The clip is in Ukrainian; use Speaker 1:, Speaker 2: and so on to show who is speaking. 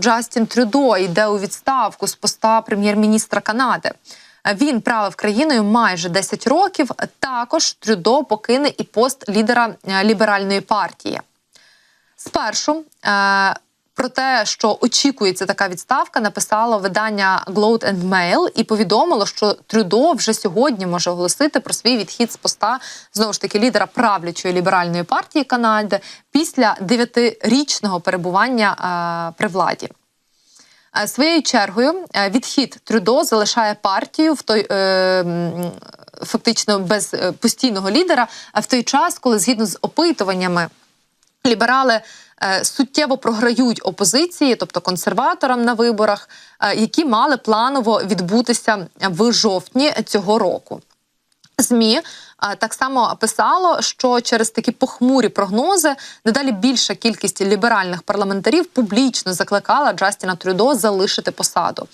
Speaker 1: Джастін Трюдо йде у відставку з поста прем'єр-міністра Канади. Він правив країною майже 10 років. Також Трюдо покине і пост лідера е, ліберальної партії. Спершу е, про те, що очікується така відставка, написало видання Globe and Mail і повідомило, що Трюдо вже сьогодні може оголосити про свій відхід з поста знову ж таки лідера правлячої ліберальної партії Канади після дев'ятирічного перебування е, при владі. Е, Своєю чергою е, відхід Трюдо залишає партію в той е, фактично без е, постійного лідера, а в той час, коли згідно з опитуваннями ліберали е, суттєво програють опозиції, тобто консерваторам на виборах, е, які мали планово відбутися в жовтні цього року. ЗМІ а, так само писало, що через такі похмурі прогнози дедалі більша кількість ліберальних парламентарів публічно закликала Джастіна Трюдо залишити посаду.